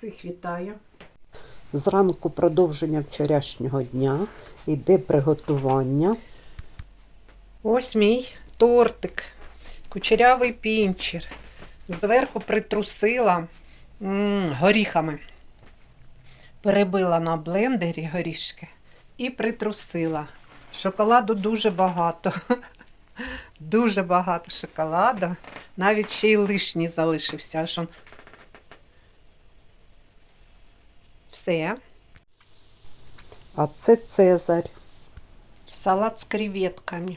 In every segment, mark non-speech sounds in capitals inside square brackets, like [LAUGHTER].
Всіх вітаю. Зранку продовження вчорашнього дня йде приготування. Ось мій тортик. Кучерявий пінчер. Зверху притрусила м, горіхами. Перебила на блендері горішки і притрусила. Шоколаду дуже багато. [LAUGHS] Дуже багато шоколаду. Навіть ще й лишній залишився. Аж он. Все. А це Цезарь. Салат з креветками.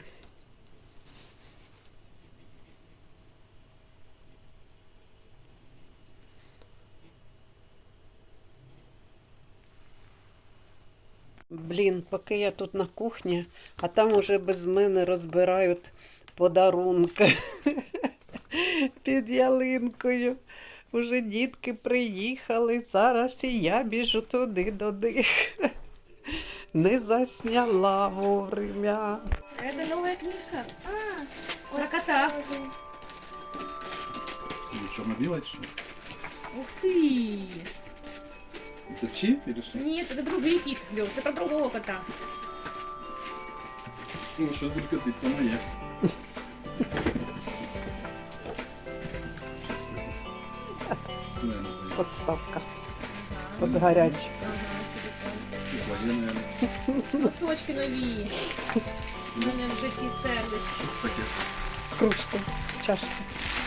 Блін, поки я тут на кухні, а там уже без мене розбирають подарунки [LAUGHS] під ялинкою. Уже дітки приїхали, зараз і я біжу туди до них. [LAUGHS] Не засняла вовремя. Это новая книжка. А, про кота. Или что, мобила это что? Ух ты! Это чип или что? Нет, это другий кіт, Лёв, це про другого кота. Ну, что только ты, то моя. Подставка. Под гарячу. И твоя, наверное. Носочки нові. У мене вже ті стерлись. Что это пакет? Кружка. Чашка.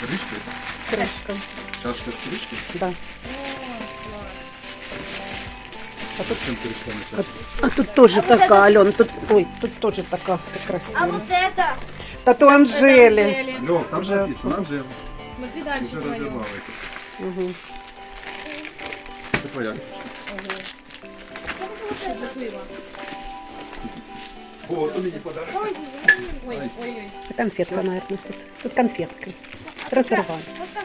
Крышка? Кружка. Чашка с крышкой? Да. О, клас. Зачем крышка на чашке? А тут тоже така, Ален, тут, ой, тут тоже така А красива. вот это? Та то Це Анжелі. Анжелі. Лёв, там Уже- написано, Анжел. Смотри Ты дальше же твоє. разорвал это. Угу. Это твоя крышка. Ого. Що за пиво? Вот, у меня подарок. Ой, ой, ой. Конфетка, наверное, тут. Тут конфетки. Розривай. Вот так.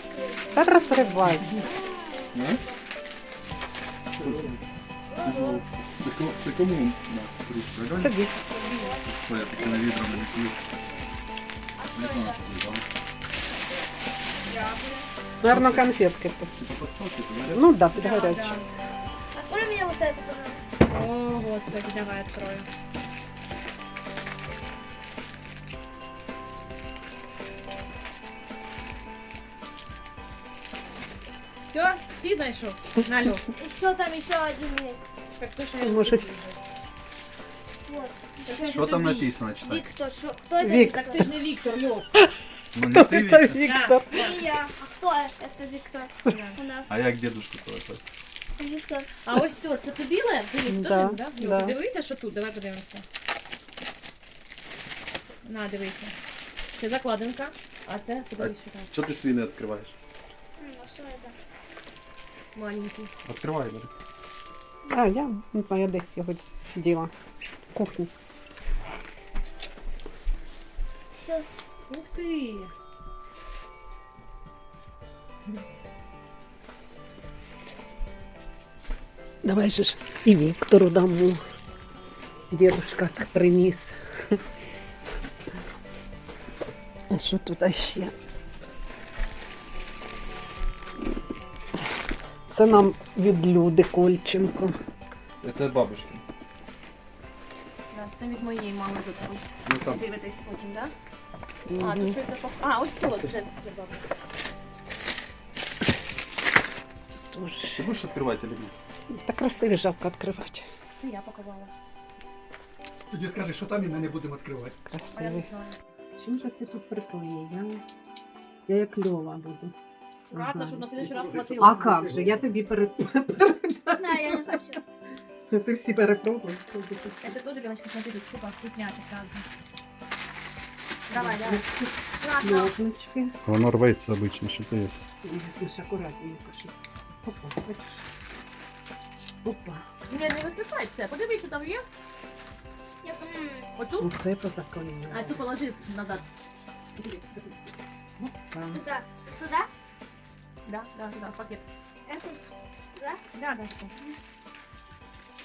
Та розривай. Да? Тяжело. Це ко- Це кому на крышка? Альоне? Тобі. Твоя такими відрами не п'ю. Не знаю, що це, да? Наверно, конфетки тут. Типа подставки, то говорят. Ну да, під Да, гарячу. да. Открой мне вот это, пожалуйста. О, господи, давай открою. Все, всі знайшов? На Лёв. Еще там еще один есть. Так точно я Может. люблю. Вот. Так це ж Що там тобі. написано, читай? Виктор, шо, кто это? Вик. Так ти ж не Віктор, Льов. Ну не ти, Це Віктор. Віктор. И я. А кто это Виктор? У нас А як дедушка твой? Виктор. А ось все, це тобі Лев? Дивись, Да, теж, да? Да. Дивися, що тут, давай подивимося. На, дивися. Це закладинка, а це подивись, що там. Що ти свій не відкриваєш? Что? Маленький. Відкривай, бери. А, я не знаю, я десь його діла. В кухні. Все. Ух ти! Давай же ж і Віктору дамо. Дідушка так приніс. А що тут ще? Це нам від Люди Кольченко. Це бабушка. Да, це від моєї мами тут. Ну там. Дивитесь потім, так? Да? А, тут щось запах. А, ось тут, це, це баба. Тож. Ти будеш відкривати или ні? Так красиво жалко. Це я показала. Тоді скажи, що там і ми не будемо відкривати. Красивий. Чим же ти тут приклеїв? Я, я як льова буду. Аккуратно, Ага. щоб на следующий раз хватило. А як же? Я тобі [LAUGHS] перед... Да, я не хочу. Ти всі перепробуєш. Это тоже, Леночка, смотри, тут вкуснятин правда. Давай, давай. Ладно. Воно рветься обично, що ти. Ж акуратненько. щоб- Опа, бачиш? Опа. Не, не висипай все. Подивись, що там є. Я, м, Оцю. Оце позаклеїла. А цю положи назад. Опа. Туда. Туда? Да, да, да, в пакет. Это? Туда? Да, да, все.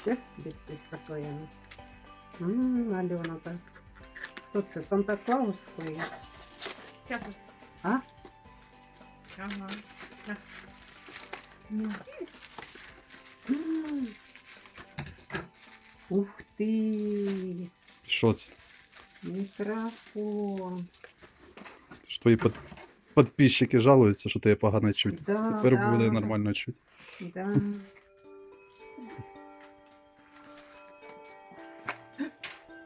Ще десь ось заклеєно. Ммм, Альона, так. Хто це? Санта-Клаус клеїть? Сейчас. А? Ага. Ух ты! Шот. це? Мікрофон. Що твої под... подписчики жалуються, що тебе погано чуть. Да, Тепер да. буде нормально чуть. Да.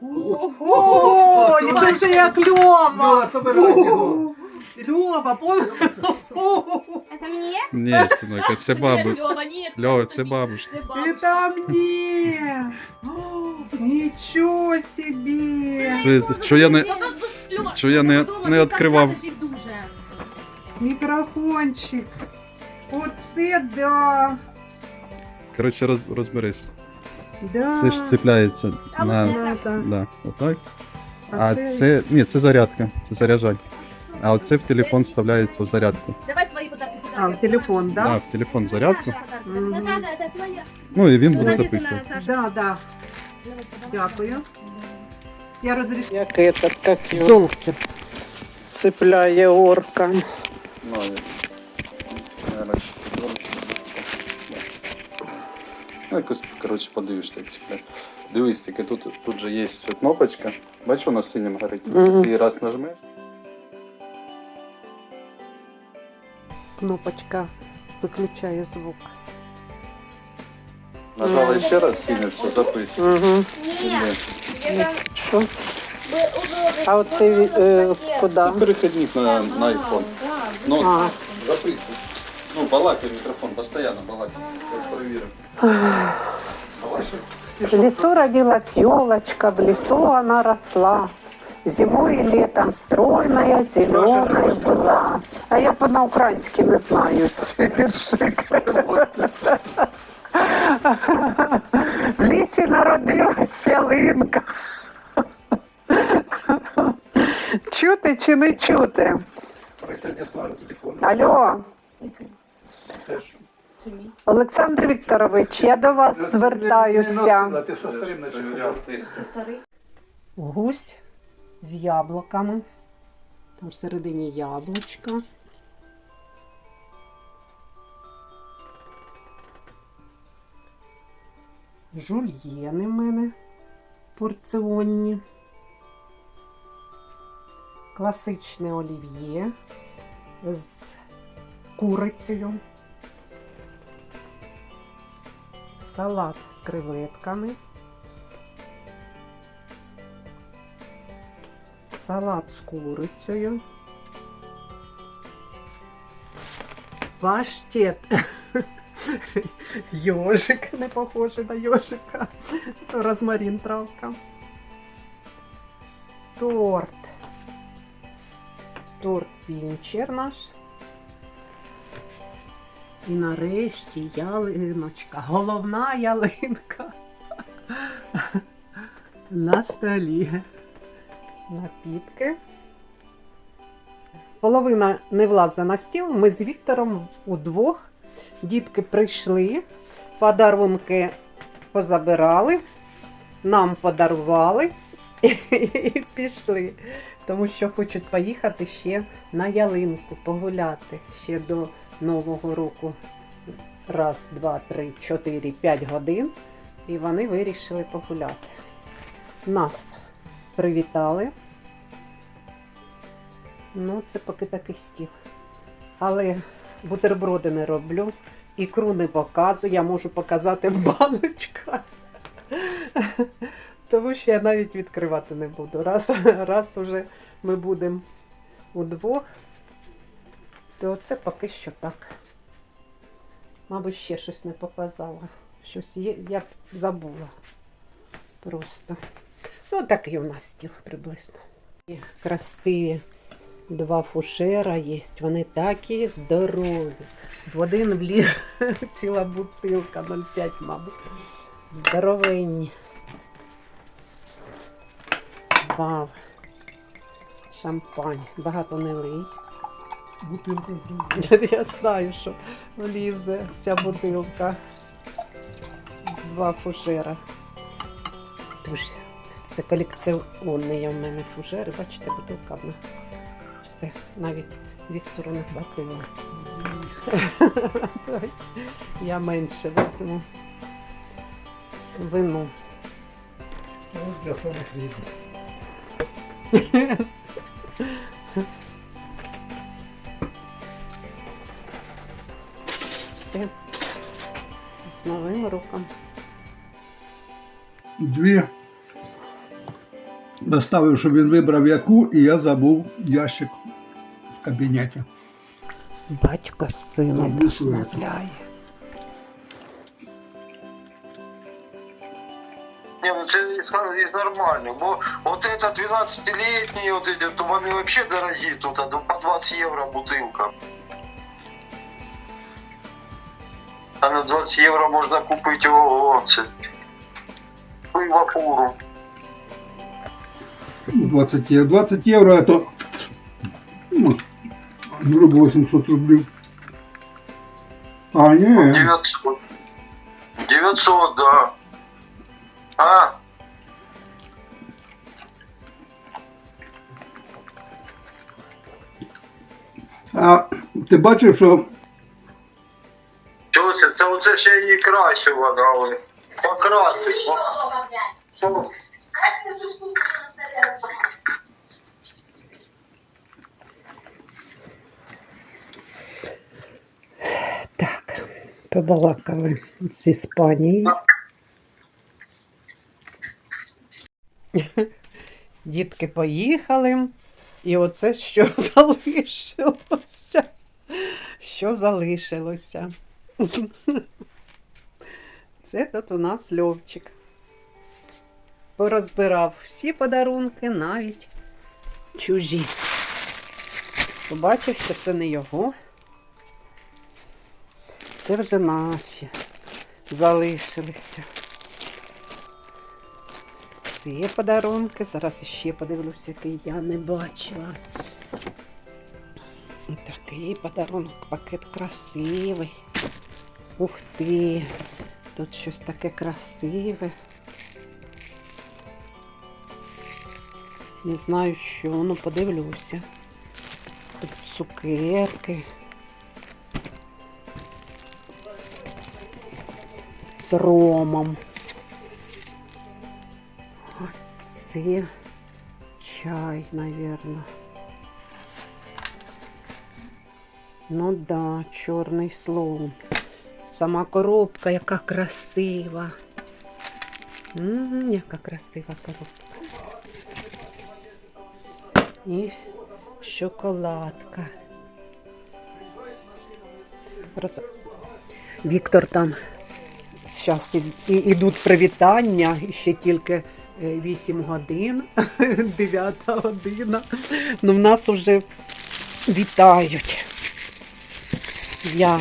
Ого, це вже як льома! Мила. Льова, помниш? [LAUGHS] Это мне? Ні, синок, це баби. Льова, ні. Льова, це бабушка. Це бабушка. там не! О, Нічого собі! Це, що я не. Льова, Що я не- не ти відкривав. так дуже. Мікрофончик. Оце да! Коротше, роз, розберись. да. Це ж цепляється А на. вот Да, отак. А це. Ні, це зарядка. Це заряджань. А оце в телефон вставляється в зарядку. Давай свої подарки сюди. А, в телефон, да? Да, в телефон зарядку. Наташа, твоя. Ну і він буде записувати. Да, да. Дякую. Я розрішила. Як этот, як Золкер. Цепляє оркам. Ну, Ну, якось, коротше, подивишся, як чіпляє. Дивись, тільки тут, тут же є ця кнопочка. Бачиш, вона синім горить. Ти раз нажмеш. Кнопочка виключає звук. Нажала ще раз синє, все, записуй. Угу. Нет. Що? А оце ві- е, куди? Це на, на iPhone. Ну, А. записуй. Ну, балакай мікрофон, постійно балакай. Я перевіримо. В лесу родилась елочка, в лесу она росла. Зимой и летом стройная, зеленая была. А я по на не знаю [LAUGHS] цей віршик. В лісі народилась ялинка. Чути чи не чути? Алло, Це ж Олександр Вікторович, я до вас не звертаюся. Гусь з яблуками. Там всередині яблучка. Жульєни в мене порціонні. Класичне олів'є з курицею. Салат з креветками. Салат з курицею, паштет. [LAUGHS] Йожик не похожий на йожика. Розмарін травка. Торт. Торт пінчер наш. І нарешті ялиночка. Головна ялинка. [LAUGHS] На столі напітки. Половина не влазить на стіл. Ми з Віктором удвох. Дітки прийшли, подарунки позабирали, нам подарували [LAUGHS] і пішли. Тому що хочуть поїхати ще на ялинку, погуляти ще до Нового року. Раз, два, три, чотири, п'ять годин. І вони вирішили погуляти. Нас привітали. Ну, це поки такий стіл. Але бутерброди не роблю, ікру не показую, я можу показати в баночках. Тому що я навіть відкривати не буду. Раз, раз уже ми будемо удвох, то це поки що так. Мабуть, ще щось не показала. Щось є, я забула. Просто. Ну, такий у нас стіл приблизно. І Красиві два фушера є. Вони такі здорові. В один вліз [LAUGHS] ціла бутилка 0,5, мабуть. Здоровенні. Вау. Шампань. Багато не лий. Бутилку. Я знаю, що влізе вся бутилка. Два фужера. Дуже. Це колекціонні в мене фужери. Бачите, бутилка одна. Все, навіть Віктору не хватило. [LAUGHS] Я менше візьму. Вину. Ось для самих рідних. [LAUGHS] Все. З новим роком. Дві. Наставив, щоб він вибрав яку, і я забув ящик в кабінеті. Батько з сином розмовляє. Не, ну це нормально, бо от это 12-літні, от эти, то вони вообще дорогі, тут а, по 20 євро бутилка. А на 20 євро можна купити о, це. Пиво фуру. 20 євро. 20 євро это ну, грубо 800 рублів. А, ні. 900. 900, да. А, А ти бачив, що що це? Це оце ще її кращого дали. Покрасить. Що? Так, побалакали з Іспанії. Дітки поїхали. І оце що [LAUGHS] залишилося. Що залишилося? [LAUGHS] Це тут у нас Льовчик. Порозбирав всі подарунки, навіть чужі. Побачив, що це не його. Це вже наші залишилися. Ці подарунки. Зараз ще подивлюся, який я не бачила. Такий подарунок, пакет красивий. Ух ти! Тут щось таке красиве. Не знаю що, ну подивлюся. Тут цукерки. З ромом. Це чай, наверное. Ну да, чорний слон. Сама коробка, яка красива. М, яка красива коробка. І шоколадка. Віктор там зараз ідуть привітання, ще тільки е, 8 годин, [LAUGHS] 9 година. Ну, в нас вже вітають. Я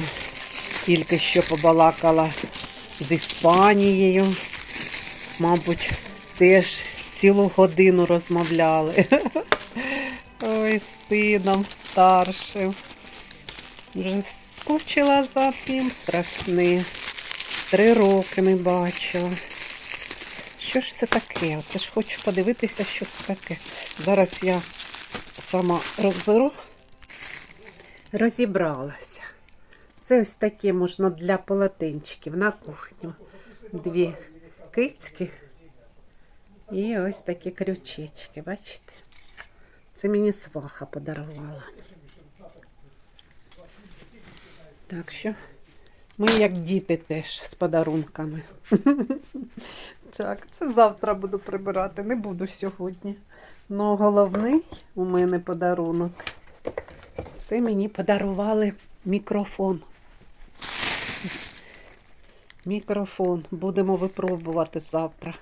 тільки що побалакала з Іспанією. Мабуть, теж цілу годину розмовляли. Ой, з сином старшим. Вже скучила за тим страшне. Три роки не бачила. Що ж це таке? Оце ж хочу подивитися, що це таке. Зараз я сама розберу. Розібралася. Це ось таке можна для полотенчиків на кухню. Дві кицьки і ось такі крючечки, бачите? Це мені сваха подарувала. Так що ми як діти теж з подарунками. [LAUGHS] Так, це завтра буду прибирати, не буду сьогодні. Ну, головний у мене подарунок. Це мені подарували мікрофон. Мікрофон. Будемо випробувати завтра.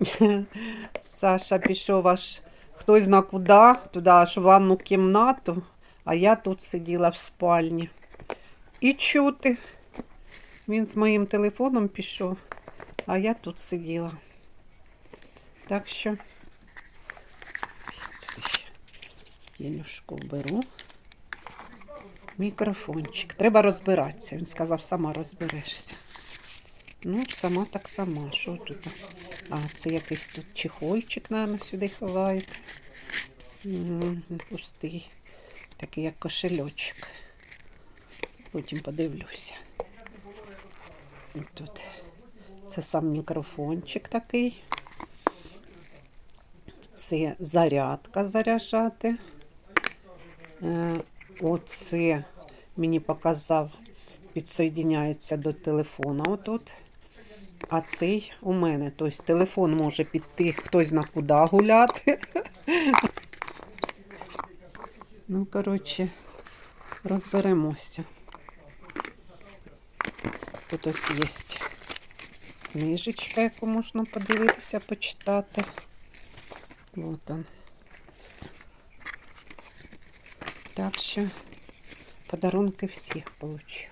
[LAUGHS] Саша пішов аж хтось зна куди, туди аж в ванну кімнату, а я тут сиділа в спальні. І чути. Він з моїм телефоном пішов, а я тут сиділа. Так що ще беру. Мікрофончик. Треба розбиратися. Він сказав, сама розберешся. Ну, сама так сама. Що тут? А, це якийсь тут чехольчик, наверное, сюди ховають. Пустий. Такий як кошельочок. Потім подивлюся. Тут це сам мікрофончик такий. Це зарядка заряджати. Е, Оце мені показав, підсоєдняється до телефона отут. А цей у мене. Тобто телефон може піти хтось на куди гуляти. Ну, коротше, розберемося. Тут ось є книжечка, яку можна подивитися, почитати. Вот он. Так що подарунки всіх получили.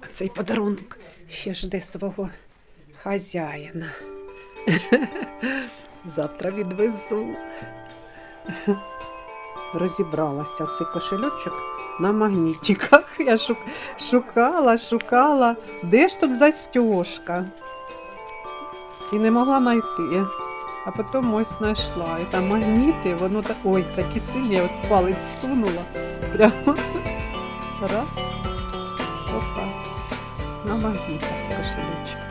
А цей подарунок ще жде свого хазяїна. [LAUGHS] Завтра відвезу. Розібралася цей кошельочок на магнітиках. Я шукала, шукала, де ж тут застежка? І не могла знайти. А потім ось знайшла. І там магніти, воно так. Ой, такі сильні, от палець сунула. Прямо раз. На магнітах кошелечок.